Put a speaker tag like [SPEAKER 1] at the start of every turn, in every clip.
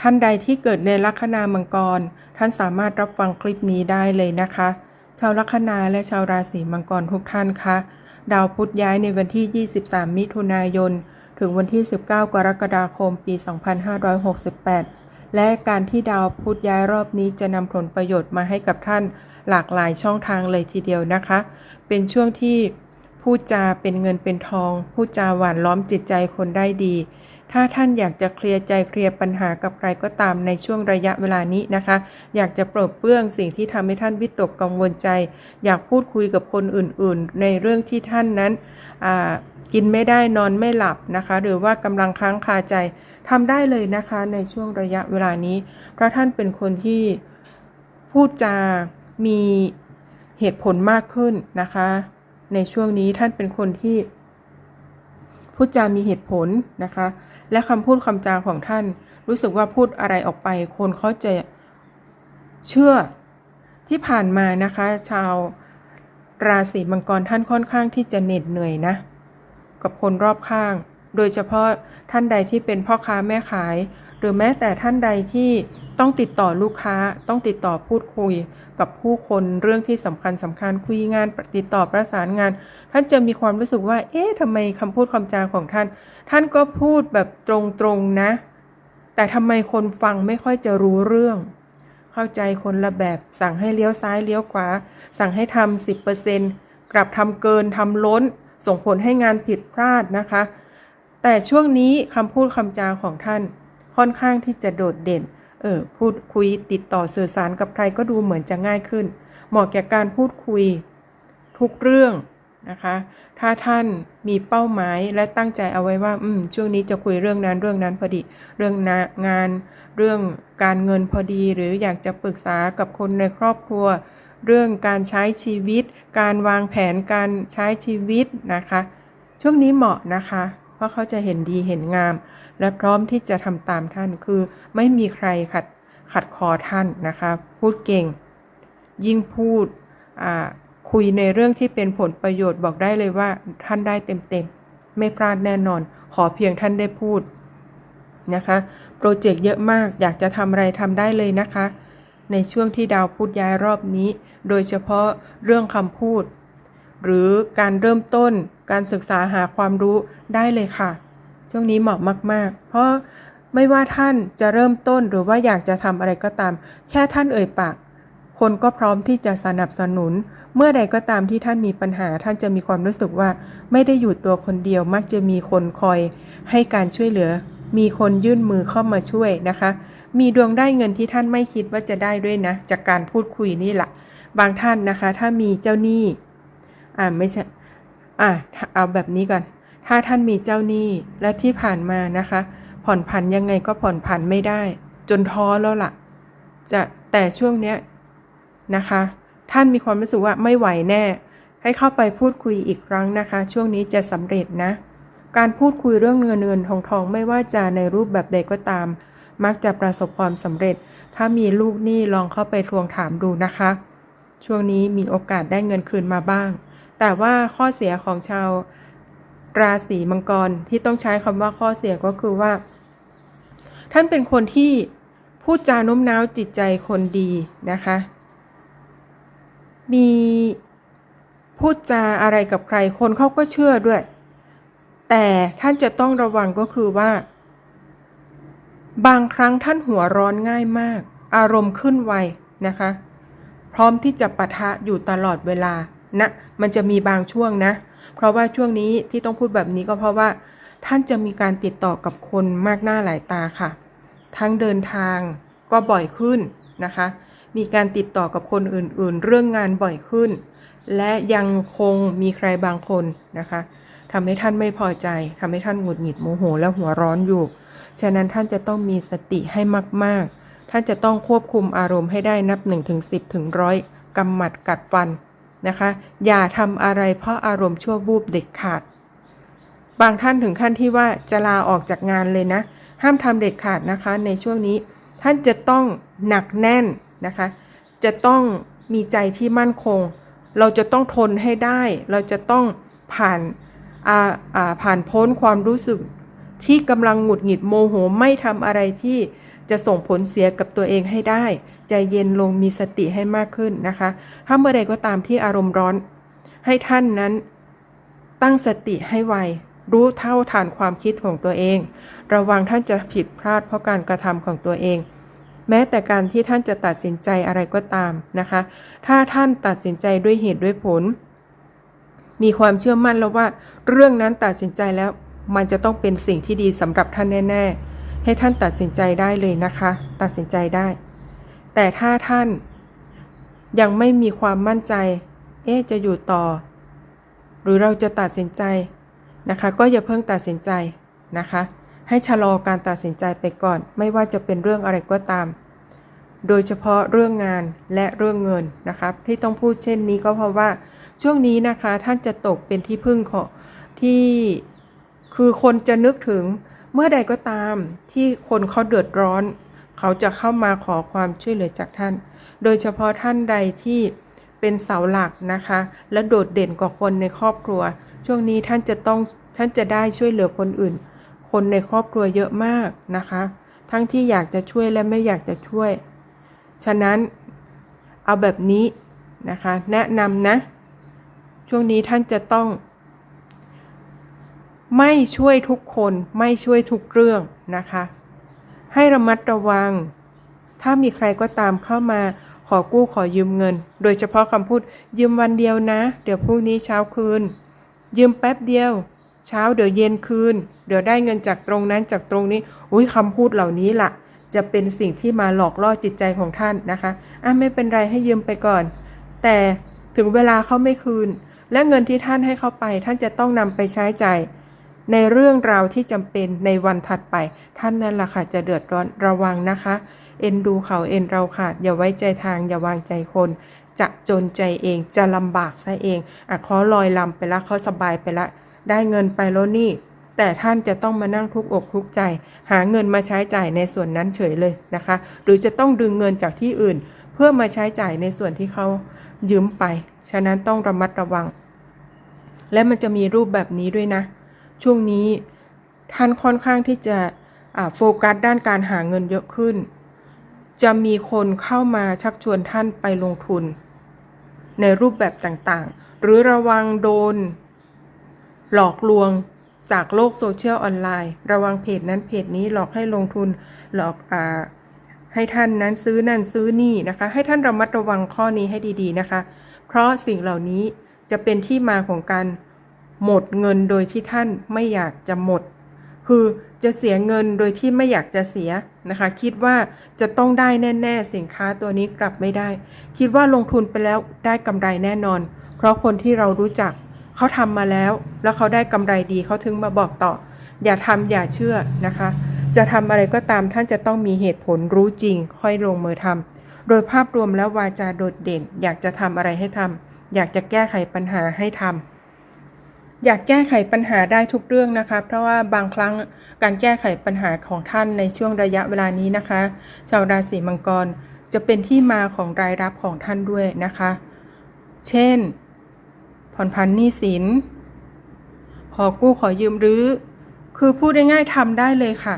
[SPEAKER 1] ท่านใดที่เกิดในลัคนามังกร ท่านสามารถรับฟังคลิปนี้ได้เลยนะคะ ชาวลัคนาและชาวราศีมังกรทุกท่านคะดาวพุธย้ายในวันที่ 23 มิถุนายน ถึงวันที่ 19 กรกฎาคม ปี 2568 และการที่ดาวพุธย้ายรอบนี้จะนำผลประโยชน์มาให้กับท่านหลากหลายช่องทางเลยทีเดียวนะคะ เป็นช่วงที่พูดจาเป็นเงินเป็นทอง พูดจาหวานล้อมจิตใจคนได้ดี ถ้าท่านอยากจะเคลียร์ใจเคลียร์ปัญหากับใครก็ตามในช่วงระยะเวลานี้นะคะ อยากจะปลดเปลื้องสิ่งที่ทำให้ท่านวิตกกังวลใจ อยากพูดคุยกับคนอื่นๆ ในเรื่องที่ท่านนั้นกินไม่ได้นอนไม่หลับนะคะ หรือว่ากำลังค้างคาใจทำได้เลยนะคะในช่วงระยะเวลานี้ เพราะท่านเป็นคนที่พูดจามีเหตุผลมากขึ้นนะคะ ในช่วงนี้ท่านเป็นคนที่พูดจามีเหตุผลนะคะ และคำพูดคำจาของท่าน รู้สึกว่าพูดอะไรออกไป คนเขาจะเชื่อที่ผ่านมานะคะ ชาวราศีมังกรท่านค่อนข้างที่จะเหน็ดเหนื่อยนะ กับคนรอบข้าง โดยเฉพาะท่านใดที่เป็นพ่อค้าแม่ขาย หรือแม้แต่ท่านใดที่ต้องติดต่อลูกค้าต้องติดต่อพูดคุยกับผู้คนเรื่องที่สำคัญสำคัญคุยงานติดต่อประสานงาน ท่านจะมีความรู้สึกว่า เอ๊ะทำไมคำพูดคำจาของท่าน ท่านก็พูดแบบตรงๆนะ แต่ทำไมคนฟังไม่ค่อยจะรู้เรื่อง เข้าใจคนละแบบ สั่งให้เลี้ยวซ้ายเลี้ยวขวา สั่งให้ทำสิบเปอร์เซ็นกลับทำเกินทำล้น ส่งผลให้งานผิดพลาดนะคะ แต่ช่วงนี้คำพูดคำจาของท่าน ค่อนข้างที่จะโดดเด่น เออ พูดคุยติดต่อสื่อสารกับใครก็ดูเหมือนจะง่ายขึ้น เหมาะแก่การพูดคุยทุกเรื่องนะคะ ถ้าท่านมีเป้าหมายและตั้งใจเอาไว้ว่า อืม ช่วงนี้จะคุยเรื่องนั้นเรื่องนั้นพอดี เรื่องงาน เรื่องการเงินพอดี หรืออยากจะปรึกษากับคนในครอบครัว เรื่องการใช้ชีวิต การวางแผนการใช้ชีวิตนะคะ ช่วงนี้เหมาะนะคะ ราะเขาจะเห็นดีเห็นงาม และพร้อมที่จะทำตามท่านคือ ไม่มีใครขัดขัดคอท่านนะคะ พูดเก่ง ยิ่งพูดคุยในเรื่องที่เป็นผลประโยชน์บอกได้เลยว่าท่านได้เต็มๆ ไม่พลาดแน่นอน ขอเพียงท่านได้พูดนะคะโปรเจกต์เยอะมากอยากจะทำอะไรทำได้เลยนะคะ ในช่วงที่ดาวพูดย้ายรอบนี้ โดยเฉพาะเรื่องคำพูด หรือการเริ่มต้นการศึกษาหาความรู้ได้เลยค่ะ ช่วงนี้เหมาะมาก ๆ เพราะไม่ว่าท่านจะเริ่มต้นหรือว่าอยากจะทำอะไรก็ตาม แค่ท่านเอ่ยปาก คนก็พร้อมที่จะสนับสนุน เมื่อใดก็ตามที่ท่านมีปัญหา ท่านจะมีความรู้สึกว่า ไม่ได้อยู่ตัวคนเดียวมักจะมีคนคอย ให้การช่วยเหลือ มีคนยื่นมือเข้ามาช่วยนะคะ มีดวงได้เงินที่ท่านไม่คิดว่าจะได้ด้วยนะ จากการพูดคุยนี่แหละบางท่านนะคะ ถ้ามีเจ้าหนี้ อ่าไม่ใช่อะเอาแบบนี้ก่อน ถ้าท่านมีเจ้าหนี้และที่ผ่านมานะคะ ผ่อนผันยังไงก็ผ่อนผันไม่ได้ จนท้อแล้วล่ะ จะแต่ช่วงเนี้ยนะคะ ท่านมีความรู้สึกว่าไม่ไหวแน่ ให้เข้าไปพูดคุยอีกครั้งนะคะ ช่วงนี้จะสำเร็จนะ การพูดคุยเรื่องเงินเงินทองทองไม่ว่าจะในรูปแบบใดก็ตาม มักจะประสบความสำเร็จ ถ้ามีลูกหนี้ลองเข้าไปทวงถามดูนะคะ ช่วงนี้มีโอกาสได้เงินคืนมาบ้าง แต่ว่าข้อเสียของชาวราศีมังกรที่ต้องใช้คำว่าข้อเสียก็คือว่า ท่านเป็นคนที่พูดจาโน้มน้าวจิตใจคนดีนะคะ มีพูดจาอะไรกับใครคนเขาก็เชื่อด้วย แต่ท่านจะต้องระวังก็คือว่า บางครั้งท่านหัวร้อนง่ายมาก อารมณ์ขึ้นไวนะคะ พร้อมที่จะปะทะอยู่ตลอดเวลา นะมันจะมีบางช่วงนะ เพราะว่าช่วงนี้ที่ต้องพูดแบบนี้ก็เพราะว่า ท่านจะมีการติดต่อกับคนมากหน้าหลายตาค่ะ ทั้งเดินทางก็บ่อยขึ้นนะคะ มีการติดต่อกับคนอื่นๆ เรื่องงานบ่อยขึ้น และยังคงมีใครบางคนนะคะทำให้ท่านไม่พอใจทำให้ท่านหงุดหงิดโมโห และหัวร้อนอยู่ ฉะนั้นท่านจะต้องมีสติให้มาก ๆ ท่านจะต้องควบคุมอารมณ์ให้ได้นับ1ถึง10ถึงร้อยกำหมัดกัดฟัน นะคะ อย่าทำอะไรเพราะอารมณ์ชั่ววูบเด็ดขาด บางท่านถึงขั้นที่ว่าจะลาออกจากงานเลยนะ ห้ามทำเด็ดขาดนะคะ ในช่วงนี้ท่านจะต้องหนักแน่นนะคะ จะต้องมีใจที่มั่นคง เราจะต้องทนให้ได้ เราจะต้องผ่านาาผ่านพ้นความรู้สึกที่กำลังหงุดหงิดโมโหไม่ทำอะไรที่ จะส่งผลเสียกับตัวเองให้ได้ ใจเย็นลงมีสติให้มากขึ้นนะคะ ถ้าเมื่อใดก็ตามที่อารมณ์ร้อน ให้ท่านนั้นตั้งสติให้ไวรู้เท่าทานความคิดของตัวเอง ระวังท่านจะผิดพลาดเพราะการกระทำของตัวเอง แม้แต่การที่ท่านจะตัดสินใจอะไรก็ตามนะคะ ถ้าท่านตัดสินใจด้วยเหตุด้วยผล มีความเชื่อมั่นแล้วว่า เรื่องนั้นตัดสินใจแล้ว มันจะต้องเป็นสิ่งที่ดีสำหรับท่านแน่ ๆ ให้ท่านตัดสินใจได้เลยนะคะ ตัดสินใจได้ แต่ถ้าท่านยังไม่มีความมั่นใจ เอ๊จะอยู่ต่อ หรือเราจะตัดสินใจนะคะ ก็อย่าเพิ่งตัดสินใจนะคะ ให้ชะลอการตัดสินใจไปก่อน ไม่ว่าจะเป็นเรื่องอะไรก็ตาม โดยเฉพาะเรื่องงานและเรื่องเงินนะคะที่ต้องพูดเช่นนี้ก็เพราะว่าช่วงนี้นะคะท่านจะตกเป็นที่พึ่งของที่คือคนจะนึกถึง เมื่อใดก็ตามที่คนเขาเดือดร้อน เขาจะเข้ามาขอความช่วยเหลือจากท่าน โดยเฉพาะท่านใดที่เป็นเสาหลักนะคะ และโดดเด่นกว่าคนในครอบครัว ช่วงนี้ท่านจะต้องท่านจะได้ช่วยเหลือคนอื่น คนในครอบครัวเยอะมากนะคะ ทั้งที่อยากจะช่วยและไม่อยากจะช่วย ฉะนั้นเอาแบบนี้นะคะ แนะนำนะ ช่วงนี้ท่านจะต้อง ไม่ช่วยทุกคนไม่ช่วยทุกเรื่องนะคะ ให้ระมัดระวัง ถ้ามีใครก็ตามเข้ามาขอกู้ขอยืมเงิน โดยเฉพาะคำพูดยืมวันเดียวนะ เดี๋ยวพรุ่งนี้เช้าคืน ยืมแป๊บเดียว เช้าเดี๋ยวเย็นคืน เดี๋ยวได้เงินจากตรงนั้นจากตรงนี้ อุ้ยคำพูดเหล่านี้ล่ะ จะเป็นสิ่งที่มาหลอกล่อจิตใจของท่านนะคะอะไม่เป็นไรให้ยืมไปก่อน แต่ถึงเวลาเขาไม่คืน และเงินที่ท่านให้เขาไป ท่านจะต้องนำไปใช้ใจ่าย ในเรื่องราวที่จำเป็นในวันถัดไป ท่านนั่นแหละค่ะจะเดือดร้อนระวังนะคะ เอ็นดูเขาเอ็นเราขาดอย่าไว้ใจทางอย่าวางใจคน จะจนใจเองจะลำบากซะเองอะเขาลอยลำไปละเขาสบายไปละ ได้เงินไปแล้วนี่ แต่ท่านจะต้องมานั่งทุกอกทุกใจ หาเงินมาใช้จ่ายในส่วนนั้นเฉยเลยนะคะ หรือจะต้องดึงเงินจากที่อื่น เพื่อมาใช้จ่ายในส่วนที่เขายืมไป ฉะนั้นต้องระมัดระวัง และมันจะมีรูปแบบนี้ด้วยนะ ช่วงนี้ท่านค่อนข้างที่จะโฟกัสด้านการหาเงินเยอะขึ้น จะมีคนเข้ามาชักชวนท่านไปลงทุน ในรูปแบบต่างๆ หรือระวังโดน หลอกลวงจากโลกโซเชียลออนไลน์ ระวังเพจนั้นเพจนี้หลอกให้ลงทุนหลอกอให้ท่านนั้นซื้อนั่นซื้อนี่นะคะ ให้ท่านระมัดระวังข้อนี้ให้ดีๆนะคะ เพราะสิ่งเหล่านี้จะเป็นที่มาของการ หมดเงินโดยที่ท่านไม่อยากจะหมด คือจะเสียเงินโดยที่ไม่อยากจะเสียนะคะ คิดว่าจะต้องได้แน่ ๆ สินค้าตัวนี้กลับไม่ได้ คิดว่าลงทุนไปแล้วได้กำไรแน่นอน เพราะคนที่เรารู้จักเขาทำมาแล้ว แล้วเขาได้กำไรดีเขาถึงมาบอกต่อ อย่าทำอย่าเชื่อนะคะ จะทำอะไรก็ตามท่านจะต้องมีเหตุผลรู้จริง ค่อยลงมือทำโดยภาพรวมแล้ววาจาโดดเด่น อยากจะทำอะไรให้ทำอยากจะแก้ไขปัญหาให้ทำ อยากแก้ไขปัญหาได้ทุกเรื่องนะคะ เพราะว่าบางครั้งการแก้ไขปัญหาของท่านในช่วงระยะเวลานี้นะคะ ชาวราศีมังกรจะเป็นที่มาของรายรับของท่านด้วยนะคะ เช่น ผ่อนผันหนี้สิน ขอกู้ขอยืมหรือ คือพูดง่ายๆทำได้เลยค่ะ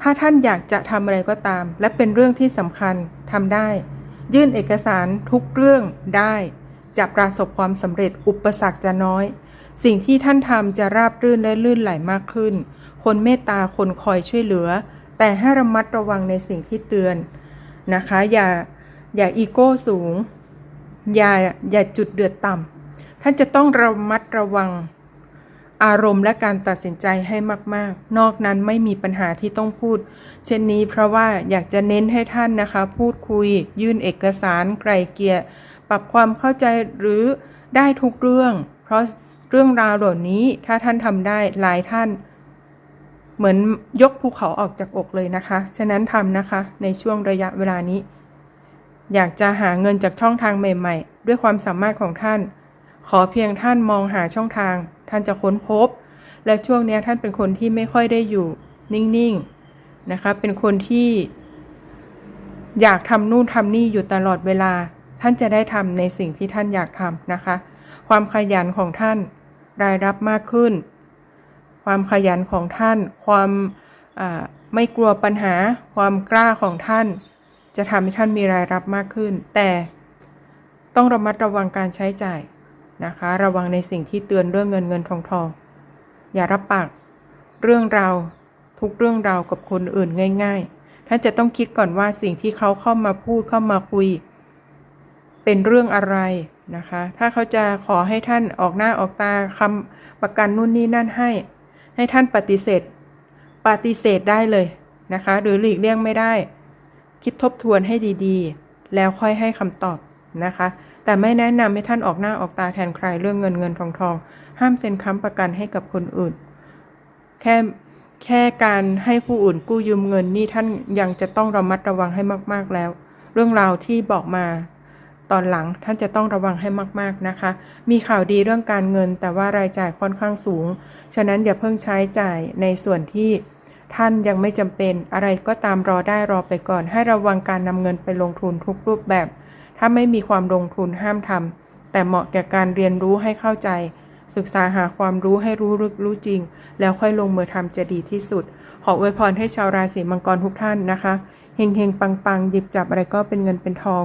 [SPEAKER 1] ถ้าท่านอยากจะทำอะไรก็ตาม และเป็นเรื่องที่สำคัญทำได้ ยื่นเอกสารทุกเรื่องได้ จะประสบความสำเร็จอุปสรรคจะน้อย สิ่งที่ท่านทำจะราบรื่นและลื่นไหลมากขึ้น คนเมตตาคนคอยช่วยเหลือ แต่ให้ระมัดระวังในสิ่งที่เตือนนะคะ อย่าอย่าอีโก้สูง อย่าอย่าจุดเดือดต่ำท่านจะต้องระมัดระวังอารมณ์และการตัดสินใจให้มาก ๆ นอกนั้นไม่มีปัญหาที่ต้องพูด เช่นนี้เพราะว่าอยากจะเน้นให้ท่านนะคะ พูดคุย ยื่นเอกสาร ไกลเกลี่ยปรับความเข้าใจหรือได้ทุกเรื่อง เพราะ เรื่องราวเหล่านี้ถ้าท่านทำได้หลายท่าน เหมือนยกภูเขาออกจากอกเลยนะคะ ฉะนั้นทำนะคะในช่วงระยะเวลานี้ อยากจะหาเงินจากช่องทางใหม่ ๆ ด้วยความสามารถของท่าน ขอเพียงท่านมองหาช่องทาง ท่านจะค้นพบ และช่วงนี้ท่านเป็นคนที่ไม่ค่อยได้อยู่นิ่งๆนะคะ เป็นคนที่ อยากทำนู่นทำนี่อยู่ตลอดเวลา ท่านจะได้ทำในสิ่งที่ท่านอยากทำนะคะความขยันของท่าน รายรับมากขึ้น ความขยันของท่าน ความไม่กลัวปัญหา ความกล้าของท่าน จะทำให้ท่านมีรายรับมากขึ้น แต่ต้องระมัดระวังการใช้จ่ายนะคะ ระวังในสิ่งที่เตือนเรื่องเงินเงินทองทองอย่ารับปากเรื่องราวทุกเรื่องราวกับคนอื่นง่าย ๆ ท่านจะต้องคิดก่อนว่าสิ่งที่เขาเข้ามาพูดเข้ามาคุย เป็นเรื่องอะไร นะคะ ถ้าเขาจะขอให้ท่านออกหน้าออกตาคำประกันนู่นนี่นั่นให้ ให้ท่านปฏิเสธ ปฏิเสธได้เลยนะคะ หรือหลีกเลี่ยงไม่ได้ คิดทบทวนให้ดีๆ แล้วค่อยให้คำตอบนะคะ แต่ไม่แนะนำให้ท่านออกหน้าออกตาแทนใครเรื่องเงินเงินทองทองห้ามเซ็นค้ำประกันให้กับคนอื่น แค่แค่การให้ผู้อื่นกู้ยืมเงินนี่ท่านยังจะต้องระมัดระวังให้มาก ๆแล้ว เรื่องราวที่บอกมา ตอนหลังท่านจะต้องระวังให้มากๆนะคะ มีข่าวดีเรื่องการเงิน แต่ว่ารายจ่ายค่อนข้างสูง ฉะนั้นอย่าเพิ่งใช้จ่ายในส่วนที่ท่านยังไม่จำเป็น อะไรก็ตามรอได้รอไปก่อน ให้ระวังการนำเงินไปลงทุนทุกรูปแบบ ถ้าไม่มีความลงทุนห้ามทำแต่เหมาะแก่การเรียนรู้ให้เข้าใจ ศึกษาหาความรู้ให้รู้ลึกรู้จริง แล้วค่อยลงมือทำจะดีที่สุด ขออวยพรให้ชาวราศีมังกรทุกท่านนะคะเฮงเฮงปังปังหยิบจับอะไรก็เป็นเงินเป็นทอง